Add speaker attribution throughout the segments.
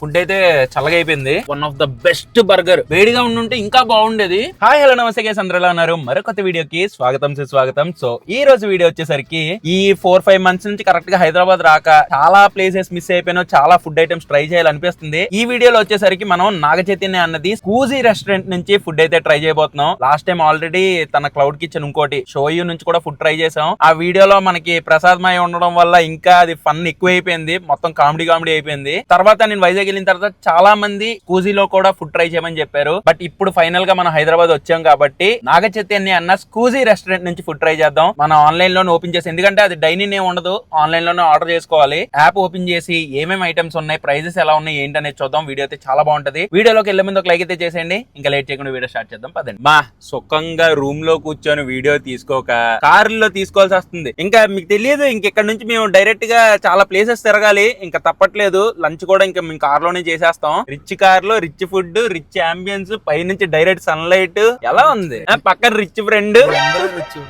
Speaker 1: Food అయితే చల్లగా అయిపోయింది. One of the best burger వేడిగా ఉండుంటే ఇంకా బాగుండేది. హాయ్ హలో నమస్తే గైస్ అందరూ ఎలా ఉన్నారు? మరొక వీడియోకి స్వాగతం సుస్వాగతం. సో ఈ రోజు వీడియో వచ్చేసరికి ఈ ఫోర్ ఫైవ్ మంత్స్ నుంచి కరెక్ట్గా హైదరాబాద్ రాక చాలా ప్లేసెస్ మిస్ అయిపోయినా చాలా ఫుడ్ ఐటమ్స్ ట్రై చేయాలనిపిస్తుంది. ఈ వీడియోలో వచ్చేసరికి మనం నాగ చైతన్య అన్నది స్కూజీ రెస్టారెంట్ నుంచి ఫుడ్ అయితే ట్రై చేయబోతున్నాం. లాస్ట్ టైం ఆల్రెడీ తన క్లౌడ్ కిచెన్ ఇంకోటి షోయూ నుంచి కూడా ఫుడ్ ట్రై చేసాం ఆ వీడియోలో మనకి ప్రసాద్ మయ ఉండడం వల్ల ఇంకా అది ఫన్ ఎక్కువ అయిపోయింది మొత్తం కామెడీ కామెడీ అయిపోయింది. తర్వాత నేను వైజాగ్ వెళ్ళిన తర్వాత చాలా మంది స్కూజీలో కూడా ఫుడ్ ట్రై చేయమని చెప్పారు. బట్ ఇప్పుడు ఫైనల్గా మనం హైదరాబాద్ వచ్చాం కాబట్టి నాగ చైతన్య అన్న స్కూజీ రెస్టారెంట్ నుంచి ఫుడ్ ట్రై చేద్దాం. మనం ఆన్లైన్లోనే ఓపెన్ చేసి ఎందుకంటే అది డైనింగ్ ఏమి ఉండదు ఆన్లైన్లోనే ఆర్డర్ చేసుకోవాలి. యాప్ ఓపెన్ చేసి ఏమేమి ఐటమ్స్ ఉన్నాయి ప్రైజెస్ ఎలా ఉన్నాయి ఏంటనేది చూద్దాం. వీడియో అయితే చాలా బాగుంటది. వీడియోలోకి వెళ్ళే ముందు ఒక లైక్ అయితే చేసేయండి. ఇంకా లేట్ చేయకుండా వీడియో స్టార్ట్ చేద్దాం. పదండి. మా సుఖంగా రూమ్లో కూర్చొని వీడియో తీసుకోక కారులో తీసుకోవాల్సి వస్తుంది. ఇంకా మీకు తెలియదు ఇంకెక్కడ నుంచి మేము డైరెక్ట్గా చాలా ప్లేసెస్ తిరగాలి. ఇంకా తప్పట్లేదు. లంచ్ కూడా ఇంకా మేము కార్లోనే చేసేస్తాం. రిచ్ కార్లో రిచ్ ఫుడ్ రిచ్ అంబియన్స్ పై నుంచి డైరెక్ట్ సన్లైట్ ఎలా ఉంది? పక్కన రిచ్ ఫ్రెండ్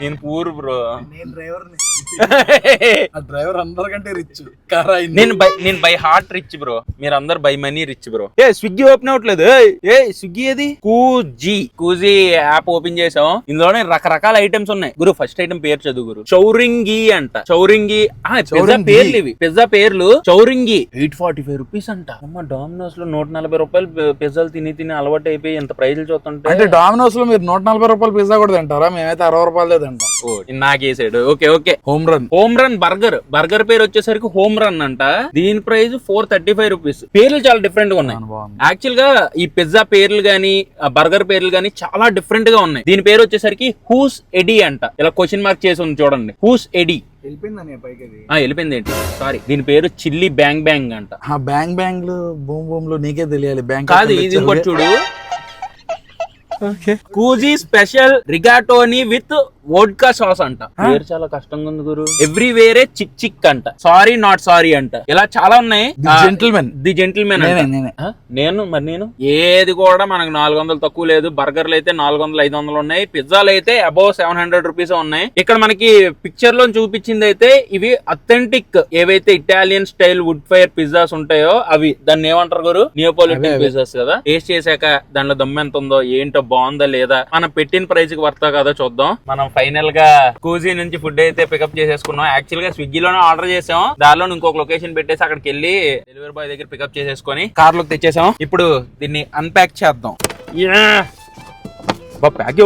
Speaker 1: నేను పూర్ బ్రో
Speaker 2: నేను డ్రైవర్ డ్రైవర్ అందరికంటే రిచ్ కార్
Speaker 1: నేను బై నేను బై హార్ట్ రిచ్ బ్రో మీరు అందరు బై మనీ రిచ్ బ్రో ఏ స్విగ్గీ ఓపెన్ అవ్వట్లేదు. ఏయ్, ఏ స్విగ్గీ ఏది? కూజీ. కూజీ యాప్ ఓపెన్ చేసాం ఇందులోనే రకరకాల ఐటమ్స్ ఉన్నాయి. గురు ఫస్ట్ ఐటమ్ పేరు చదువు గురు. చౌరింగి అంట. చౌరింగి. ఆ, పిజ్జా
Speaker 2: చౌరింగి.
Speaker 1: పేర్లు ఇవి. పిజ్జా పేర్లు. Chowringhee. Eight forty five rupees అంట. అమ్మ డామినోస్లో నూట నలభై రూపాయలు పిజ్జాలు తిని తిని అలవాటు అయిపోయి ఎంత ప్రైజులు చూస్తుంటే
Speaker 2: అంటే డామినోస్లో మీరు నూట నలభై రూపాయలు పిజ్జా కూడా తింటారా? మేమైతే అరవై రూపాయలే తింటాం.
Speaker 1: ఓ, నాకేసాడు. Okay okay.
Speaker 2: Home run
Speaker 1: home run burger burger పేరు వచ్చేసరికి హోమ్ రన్ అంట. దీని price four thirty five rupees పేర్లు చాలా డిఫరెంట్గా ఉన్నాయి. యాక్చువల్గా ఈ పిజ్జా పేర్లు గానీ ఆ బర్గర్ పేర్లు గానీ చాలా డిఫరెంట్గా ఉన్నాయి. దీని పేరు వచ్చేసరికి హూస్ ఎడి అంట. ఇలా క్వశ్చన్ మార్క్ చేసి ఉంది చూడండి. హూస్ ఎడి వెళ్ళిపోయింది ఏంటి? సారీ దీని పేరు చిల్లీ బ్యాంగ్ బ్యాంగ్ అంట.
Speaker 2: బ్యాంక్లు బూమ్ బూమ్లో నీకే తెలియాలి. బ్యాంక్
Speaker 1: కాదు ఇది ఇంకోటి చూడు. Scuzi special rigatoni with vodka sauce అంట. పేరు చాలా కష్టంగా ఉంది గురు. ఎవ్రీవేరే చిక్ చిక్ అంట. సారీ నాట్ సారీ అంట. ఇలా చాలా ఉన్నాయి.
Speaker 2: జెంటిల్మెన్
Speaker 1: ది జెంటిల్మెన్
Speaker 2: నేనే నేనే.
Speaker 1: ఆ? నేను? మరి నేను? ఏది కూడా మనకు నాలుగు వందలు తక్కువ లేదు. బర్గర్లు అయితే నాలుగు వందలు ఐదు వందలు ఉన్నాయి. పిజ్జాలు అయితే అబౌవ్ సెవెన్ హండ్రెడ్ రూపీస్ ఉన్నాయి. ఇక్కడ మనకి పిక్చర్లో చూపించింది అయితే ఇవి అథెంటిక్ ఏవైతే Italian style wood fire pizzas ఉంటాయో అవి. దాన్ని ఏమంటారు గురు? నియోపాలిటన్ పిజ్జాస్ కదా. టేస్ట్ చేశాక దాంట్లో దమ్ము ఎంత ఉందో ఏంటో బాగుందా లేదా? మనం పెట్టిన ప్రైస్కి వర్తా కదా చూద్దాం. మనం ఫైనల్గా కూజీ నుంచి ఫుడ్ అయితే పికప్ చేసేసుకున్నాం. యాక్చువల్గా స్విగ్గీలోనే ఆర్డర్ చేసాం. దానిలో ఇంకొక లొకేషన్ పెట్టేసి అక్కడికి వెళ్ళి డెలివరీ బాయ్ దగ్గర పికప్ చేసేసుకొని కార్లో తెచ్చేసాం. ఇప్పుడు దీన్ని అన్పాక్ చేద్దాం. ప్యాక్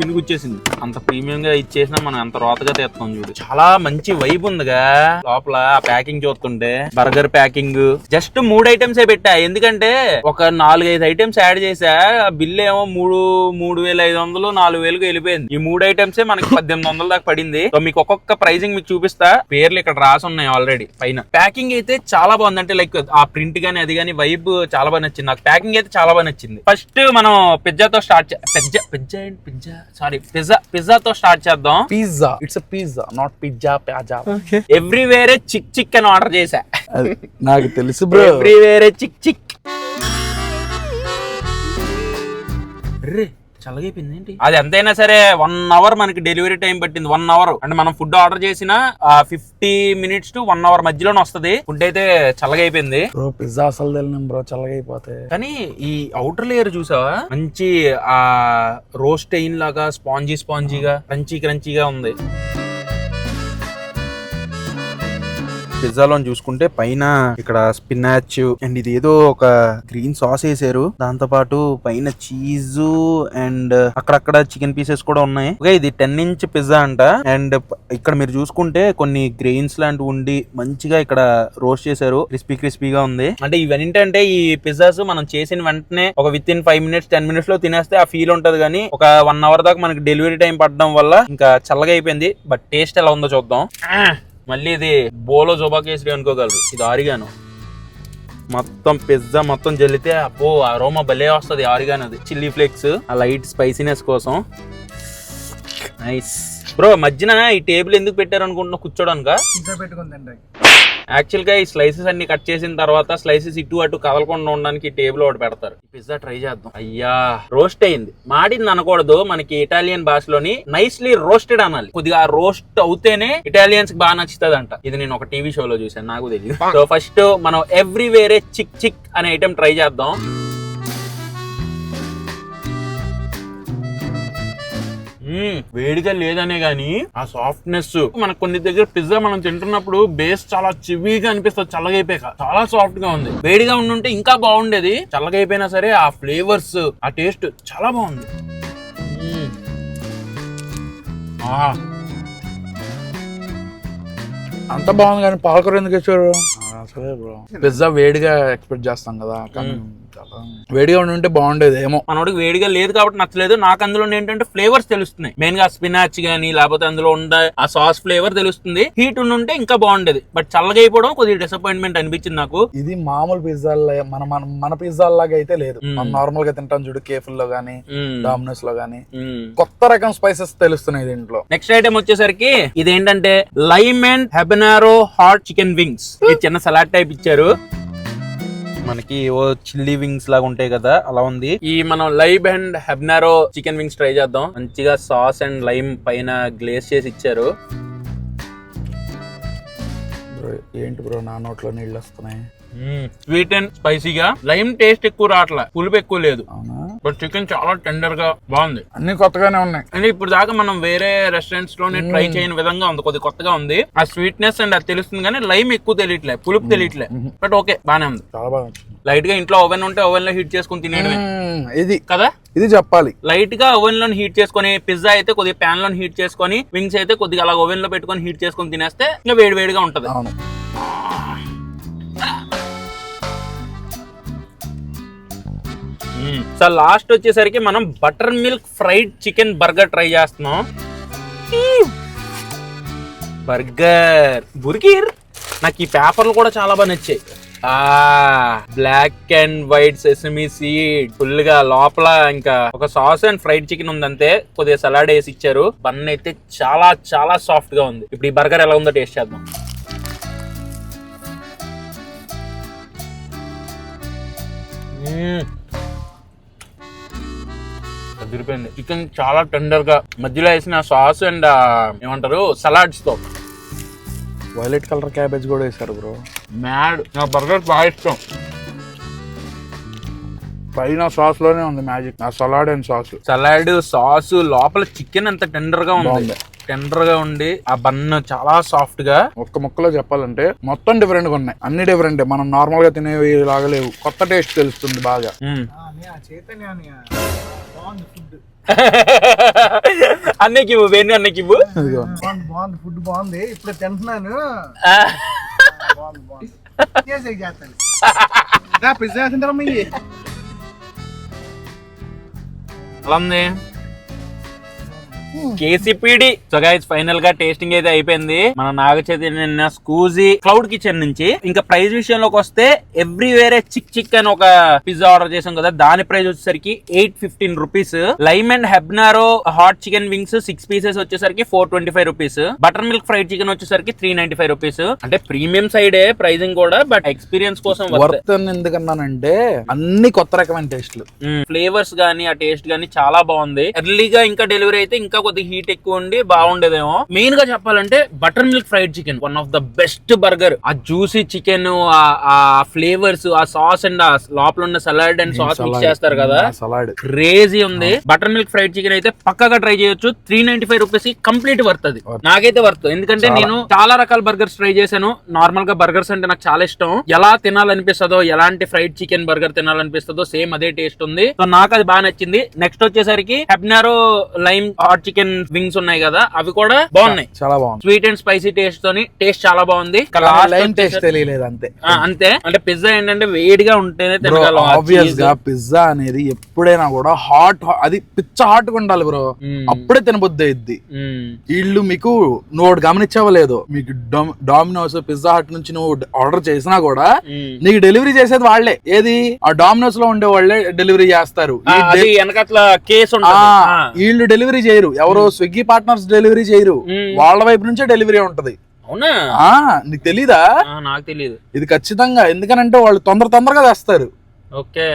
Speaker 1: పిన్ గుచ్చేసింది అంత ప్రీమియం గా ఇచ్చేసినా మనం ఎంత రోతగా తెస్తాం చూడు. చాలా మంచి వైబ్ ఉందిగా. లోపల ఆ ప్యాకింగ్ చూస్తుంటే బర్గర్ ప్యాకింగ్ జస్ట్ మూడు ఐటమ్స్ ఏ పెట్టా. ఎందుకంటే ఒక నాలుగైదు ఐటమ్స్ యాడ్ చేసా. బిల్ ఏమో మూడు మూడు వేల ఐదు వందలు నాలుగు వేలకు వెళ్ళిపోయింది. ఈ మూడు ఐటమ్స్ మనకి పద్దెనిమిది వందల దాకా పడింది. సో మీకు ఒక్కొక్క ప్రైజింగ్ మీకు చూపిస్తా. పేర్లు ఇక్కడ రాసి ఉన్నాయి ఆల్రెడీ పైన. ప్యాకింగ్ అయితే చాలా బాగుంది. అంటే లైక్ ఆ ప్రింట్ గానీ అది గానీ వైబ్ చాలా బాగా నచ్చింది. నాకు ప్యాకింగ్ అయితే చాలా బాగా నచ్చింది. ఫస్ట్ మనం పిజ్జాతో స్టార్ట్ పిజ్జా పిజ్జా ఏంటి పిజ్జా సారీ పిజ్జా పిజ్జాతో స్టార్ట్ చేద్దాం.
Speaker 2: Pizza it's pizza not pizza piazza
Speaker 1: everywhere చిక్ చిక్ అని ఆర్డర్ చేసా
Speaker 2: నాకు తెలుసు బ్రో
Speaker 1: ఎవ్రీవేరే చిక్ చిక్ రే చల్లగైపోయింది ఏంటి? అది ఎంతైనా సరే వన్ అవర్ మనకి డెలివరీ టైం పట్టింది వన్ అవర్. అంటే మనం ఫుడ్ ఆర్డర్ చేసిన fifty minutes to one hour మధ్యలోనే వస్తది. ఫుడ్ అయితే చల్లగైపోయింది.
Speaker 2: బ్రో పిజ్జా అసలు తెలియను బ్రో చల్లగా అయిపోతే
Speaker 1: కానీ ఈ అవుటర్ లేయర్ చూసావా? మంచి ఆ రోస్ట్ అయిన లాగా స్పాంజీ స్పాంజీగా క్రంచీ క్రంచీగా ఉంది. పిజ్జాలో చూసుకుంటే పైన ఇక్కడ స్పినాచ్ అండ్ ఇది ఏదో ఒక గ్రీన్ సాస్ వేసారు. దాంతో పాటు పైన చీజ్ అండ్ అక్కడక్కడ చికెన్ పీసెస్ కూడా ఉన్నాయి. ఓకే ఇది టెన్ ఇంచ్ పిజ్జా అంట. అండ్ ఇక్కడ మీరు చూసుకుంటే కొన్ని గ్రెయిన్స్ లాంటివి ఉండి మంచిగా ఇక్కడ రోస్ట్ చేశారు. క్రిస్పీ క్రిస్పీగా ఉంది. అంటే ఇవన్నీ ఈ పిజ్జాస్ మనం చేసిన వెంటనే ఒక within five minutes ten మినిట్స్లో తినేస్తే ఆ ఫీల్ ఉంటది కానీ ఒక వన్ అవర్ దాకా మనకి డెలివరీ టైం పడడం వల్ల ఇంకా చల్లగా అయిపోయింది. బట్ టేస్ట్ ఎలా ఉందో చూద్దాం. మళ్ళీ ఇది బోలో జోబా కేసరి అనుకోగలరు. ఇది ఆరిగాను. మొత్తం పిజ్జా మొత్తం జల్లితే అబ్బో అరోమా భలే వస్తుంది ఆరిగాను అది. చిల్లీ ఫ్లేక్స్ ఆ లైట్ స్పైసీనెస్ కోసం. నైస్ బ్రో మధ్యన ఈ టేబుల్ ఎందుకు పెట్టారు అనుకుంటున్నా కూర్చోడానికా
Speaker 2: పెట్టుకుందండి పెట్టుకుని తింటాయి
Speaker 1: యాక్చువల్గా ఈ స్లైసెస్ అన్ని కట్ చేసిన తర్వాత స్లైసెస్ ఇటు అటు కదలకుండా ఉండడానికి టేబుల్ ఒకటి పెడతారు. పిజ్జా ట్రై చేద్దాం. అయ్యా రోస్ట్ అయింది. మాడింది అనకూడదు మనకి ఇటాలియన్ భాషలోని నైస్లీ రోస్టెడ్ అనాలి. కొద్దిగా రోస్ట్ అవుతేనే ఇటాలియన్స్కి బాగా నచ్చుతుంది అంట ఇది నేను ఒక టీవీ షోలో చూసాను నాకు తెలియదు సో ఫస్ట్ మనం ఎవ్రీ వేరే చిక్ చిక్ అనే ఐటెం ట్రై చేద్దాం. వేడిగా లేదనే గాని ఆ సాఫ్ట్నెస్ మనకు కొన్ని దగ్గర పిజ్జా మనం తింటున్నప్పుడు బేస్ చాలా చివిగా అనిపిస్తుంది చల్లగా అయిపోయాక. చాలా సాఫ్ట్గా ఉంది. వేడిగా ఉండుంటే ఇంకా బాగుండేది. చల్లగా అయిపోయినా సరే ఆ ఫ్లేవర్స్ ఆ టేస్ట్ చాలా బాగుంది.
Speaker 2: అంత బాగుంది కానీ పాలకూర ఎందుకు ఇచ్చారు సరే బ్రో. పిజ్జా వేడిగా ఎక్స్పెక్ట్ చేస్తాం కదా. కానీ వేడిగా ఉండి ఉంటే బాగుండేది ఏమో.
Speaker 1: మనోడికి వేడిగా లేదు కాబట్టి నచ్చలేదు. నాకు అందులో ఏంటంటే ఫ్లేవర్స్ తెలుస్తున్నాయి. మెయిన్గా స్పినాచ్ గానీ లేకపోతే అందులో ఉండే ఆ సాస్ ఫ్లేవర్ తెలుస్తుంది. హీట్ ఉంటే ఇంకా బాగుండేది. బట్ చల్లగా అయిపోవడం కొద్దిగా డిసప్పాయింట్మెంట్ అనిపించింది నాకు.
Speaker 2: ఇది మామూలు పిజ్జా మన మన మన పిజ్జా లాగా అయితే లేదు. నార్మల్గా తింటాం చూడు కేఫుల్లో గానీ. డామినోస్లో గానీ. కొత్త రకం స్పైసెస్ తెలుస్తున్నాయి దీంట్లో.
Speaker 1: నెక్స్ట్ ఐటమ్ వచ్చేసరికి ఇదేంటంటే lime and habanero hot chicken wings. ఇది చిన్న సలాడ్ టైప్ ఇచ్చారు. మనకి ఓ చిల్లీ వింగ్స్ లాగా ఉంటాయి కదా అలా ఉంది. ఈ మనం lime and habanero chicken wings try చేద్దాం. మంచిగా సాస్ అండ్ లైమ్ పైన గ్లేస్ చేసి ఇచ్చారు.
Speaker 2: బ్రో, ఏంటి బ్రో నా నోట్లో నీళ్ళు వస్తున్నాయి?
Speaker 1: స్వీట్ అండ్ స్పైసీగా. లైమ్ టేస్ట్ ఎక్కువ రావట్లే. పులుపు ఎక్కువ లేదు. బట్ చికెన్ చాలా టెండర్గా బాగుంది.
Speaker 2: అన్ని కొత్తగానే ఉన్నాయి.
Speaker 1: అంటే ఇప్పుడు దాకా మనం వేరే రెస్టారెంట్స్లోనే ట్రై చేయని విధంగా ఉంది. కొద్ది కొత్తగా ఉంది. ఆ స్వీట్నెస్ అండ్ అది తెలుస్తుంది కానీ లైమ్ ఎక్కువ తెలియట్లే. పులుపు తెలియట్లే. బట్ ఓకే బానే ఉంది.
Speaker 2: చాలా బాగా నచ్చింది
Speaker 1: లైట్గా ఇంట్లో ఓవెన్ ఉంటే ఓవెన్లో హీట్ చేసుకుని తినేయడమే.
Speaker 2: ఇది.
Speaker 1: కదా?
Speaker 2: ఇది చెప్పాలి.
Speaker 1: లైట్గా ఓవెన్లో హీట్ చేసుకొని పిజ్జా అయితే కొద్దిగా ప్యాన్లో హీట్ చేసుకొని వింగ్స్ అయితే కొద్దిగా అలా ఓవెన్లో పెట్టుకొని హీట్ చేసుకొని తినేస్తే ఇంకా వేడి వేడిగా ఉంటది.
Speaker 2: అవును. Hmm.
Speaker 1: సో లాస్ట్ వచ్చేసరికి మనం butter milk fried chicken burger try చేస్తున్నాం hmm. బర్గర్ బుర్గీర్. నాకు ఈ పేపర్లు కూడా చాలా బాగా నచ్చాయి. Black and white sesame seed ఫుల్గా లోపల ఇంకా ఒక సాస్ అండ్ ఫ్రైడ్ చికెన్ ఉందంతే. కొద్దిగా సలాడ్ వేసి ఇచ్చారు. బన్ అయితే చాలా చాలా సాఫ్ట్గా ఉంది. ఇప్పుడు ఈ బర్గర్ ఎలా ఉందో టేస్ట్ చేద్దాం. మ్మ్. అదిరిపోయింది చికెన్ చాలా టెండర్గా మధ్యలో వేసిన సాస్ అండ్ ఏమంటారు సలాడ్స్తో
Speaker 2: వైలెట్ కలర్ క్యాబేజ్ కూడా వేశారు బ్రో
Speaker 1: మ్యాడ్ నా బర్గర్ బాగా ఇష్టం.
Speaker 2: పైన సాస్లోనే ఉంది మ్యాజిక్ ఆ salad and sauce
Speaker 1: salad sauce లోపల చికెన్ అంత టెండర్గా ఉంది. టెండర్గా ఉండి ఆ బన్ చాలా సాఫ్ట్గా
Speaker 2: ఒక్క ముక్కలో చెప్పాలంటే మొత్తం డిఫరెంట్గా ఉన్నాయి. అన్ని డిఫరెంట్ మనం నార్మల్గా తినేవి లాగా లేవు. కొత్త టేస్ట్ తెలుస్తుంది బాగా.
Speaker 1: అన్నకి ఇవ్వు వేణి అన్నకి ఇవ్వు.
Speaker 2: ఇదిగో.
Speaker 3: బాగుంది ఫుడ్ బాగుంది. ఇప్పుడు తింటున్నాను. చేస్తాను. పిజ్జా
Speaker 1: ఉంది? కేసీపీడి సో గైస్ ఫైనల్గా టేస్టింగ్ అయితే అయిపోయింది. మన Naga Chaitanya Scuzi cloud kitchen నుంచి. ఇంకా ప్రైస్ విషయంలోకి వస్తే ఎవ్రీ వేరే చిక్ చిక్ అని ఒక పిజ్జా ఆర్డర్ చేసాం కదా దాని ప్రైస్ వచ్చేసరికి eight fifteen rupees lime and habanero hot chicken wings six pieces వచ్చేసరికి four twenty five rupees butter milk fried chicken వచ్చేసరికి త్రీ నైన్టీ ఫైవ్ రూపీస్ అంటే ప్రీమియం సైడే ప్రైజింగ్ కూడా బట్ ఎక్స్పీరియన్స్ కోసం
Speaker 2: ఎందుకన్నానంటే అన్ని కొత్త రకమైన టేస్ట్లు
Speaker 1: ఫ్లేవర్స్ గానీ ఆ టేస్ట్ గానీ చాలా బాగుంది. ఎర్లీగా ఇంకా డెలివరీ అయితే ఇంకా కొద్దిగా హీట్ ఎక్కువ ఉండి బాగుండేదేమో. మెయిన్గా చెప్పాలంటే butter milk fried chicken one of the best burger ఆ జ్యూసీ చికెన్ ఆ ఫ్లేవర్స్ ఆ సాస్ అండ్ ఆ లోపల ఉన్న సలాడ్ అండ్ సాస్ మిక్స్ చేస్తారు కదా.
Speaker 2: సలాడ్
Speaker 1: క్రేజీ ఉంది. బటర్ మిల్క్ ఫ్రైడ్ చికెన్ అయితే పక్కగా ట్రై చేయొచ్చు. Three ninety five rupees complete worth అది. నాకైతే వర్త్ ఎందుకంటే నేను చాలా రకాల బర్గర్స్ ట్రై చేశాను. నార్మల్గా బర్గర్స్ అంటే నాకు చాలా ఇష్టం. ఎలా తినాలనిపిస్తుందో ఎలాంటి ఫ్రైడ్ చికెన్ బర్గర్ తినాలనిపిస్తుందో సేమ్ అదే టేస్ట్ ఉంది. సో నాకు అది బాగా నచ్చింది. నెక్స్ట్ వచ్చేసరికి habanero lime hot chicken wings ఉన్నాయి కదా అవి కూడా బాగున్నాయి.
Speaker 2: చాలా బాగుంది.
Speaker 1: స్వీట్ అండ్ స్పైసీ టేస్ట్ తోని టేస్ట్ చాలా బాగుంది.
Speaker 2: టేస్ట్ తెలియలేదు అంతే.
Speaker 1: అంతే. అంటే పిజ్జా ఏంటంటే వేడిగా ఉంటేనే తినగలం
Speaker 2: ఆబ్వియస్. గా పిజ్జా అనేది ఎప్పుడైనా కూడా హాట్ అది పిచ్చ హాట్గా ఉండాలి బ్రో
Speaker 1: మ్మ్.
Speaker 2: అప్పుడే తినబుద్ధి అయింది
Speaker 1: మ్మ్.
Speaker 2: వీళ్ళు మీకు నువ్వు ఒకటి గమనించావో లేదో మీకు డామినోస్ పిజ్జా హట్ నుంచి నువ్వు ఆర్డర్ చేసినా కూడా
Speaker 1: మ్మ్.
Speaker 2: నీకు డెలివరీ చేసేది వాళ్ళే. ఏది? ఆ డామినోస్లో ఉండే వాళ్ళే డెలివరీ చేస్తారు. వీళ్ళు డెలివరీ చేయరు. ఎవరో స్విగ్గీ పార్ట్నర్స్ డెలివరీ చేయరు.
Speaker 1: మ్మ్.
Speaker 2: వాళ్ళ వైపు నుంచే డెలివరీ ఉంటది.
Speaker 1: అవునా?
Speaker 2: ఆ నీకు తెలీదా?
Speaker 1: నాకు తెలియదు
Speaker 2: ఇది ఖచ్చితంగా. ఎందుకనంటే వాళ్ళు తొందర తొందరగా తెస్తారు.
Speaker 1: ఓకే.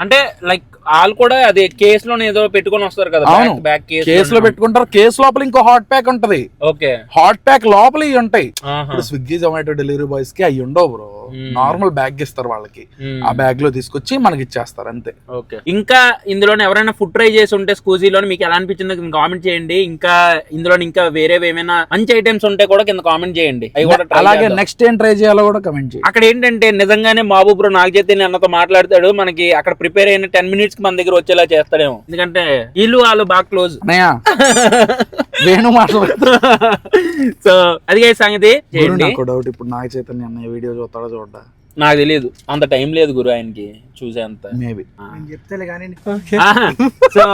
Speaker 1: అంటే లైక్ వాళ్ళు కూడా అది కేస్లోనే ఏదో పెట్టుకొని వస్తారు కదా
Speaker 2: అవును.
Speaker 1: బ్యాక్ కేస్
Speaker 2: కేసులో పెట్టుకుంటారు. కేసు లోపల ఇంకో హాట్ ప్యాక్ ఉంటది.
Speaker 1: ఓకే.
Speaker 2: హాట్ ప్యాక్ లోపల ఇవి ఉంటాయి. ఇప్పుడు స్విగ్గీ జొమాటో డెలివరీ బాయ్స్కి అవి ఉండవు బ్రో
Speaker 1: Hmm.
Speaker 2: నార్మల్ బ్యాగ్ ఇస్తారు వాళ్ళకి.
Speaker 1: మ్మ్.
Speaker 2: ఆ బ్యాగ్లో తీసుకొచ్చి మనకి ఇచ్చేస్తారు అంతే.
Speaker 1: ఓకే ఇంకా ఇందులో ఎవరైనా ఫుడ్ ట్రై చేసి ఉంటే స్కూజీలో మీకు ఎలా అనిపించిందో కింద కామెంట్ చేయండి. ఇంకా ఇందులో ఇంకా వేరే ఏమైనా మంచి ఐటమ్స్ ఉంటే కూడా కింద కామెంట్ చేయండి. అవి కూడా try
Speaker 2: అలాగే. నెక్స్ట్ ఏం ట్రై చేయాలో కూడా కమెంట్ చేయి
Speaker 1: అక్కడ ఏంటంటే నిజంగానే మాబు బ్రో నాకు చేతి అన్నతో మాట్లాడతాడు. మనకి అక్కడ ప్రిపేర్ అయిన టెన్ మినిట్స్ మన దగ్గర వచ్చేలా చేస్తాడేమో. ఎందుకంటే వీళ్ళు వాళ్ళు బాగా క్లోజ్
Speaker 2: వేణు మాట్లాడుతూ
Speaker 1: సో అది సంగతి చేయండి.
Speaker 2: ఇప్పుడు నాగ చైతన్య అన్నయ్య వీడియో చూస్తాడో చూడ్డా
Speaker 1: నాకు తెలియదు అంత టైం లేదు గురు ఆయనకి చూసేంత.
Speaker 2: మేబీ
Speaker 3: నేను చెప్తేలే కానీ
Speaker 1: సో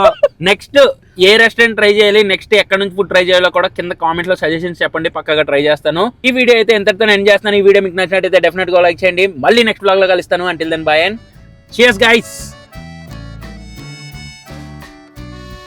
Speaker 1: నెక్స్ట్ ఏ రెస్టారెంట్ ట్రై చేయాలి? నెక్స్ట్ ఎక్కడ నుంచి ఫుడ్ ట్రై చేయాలో కూడా కింద కామెంట్లో సజెషన్స్ చెప్పండి. పక్కగా ట్రై చేస్తాను. ఈ వీడియో అయితే ఎంతటితో ఎండ్ చేస్తాను ఈ వీడియో మీకు నచ్చినట్టయితే డెఫినెట్గా లైక్ చేయండి. మళ్ళీ నెక్స్ట్ బ్లాగ్లో కలుస్తాను. Until then bye and cheers guys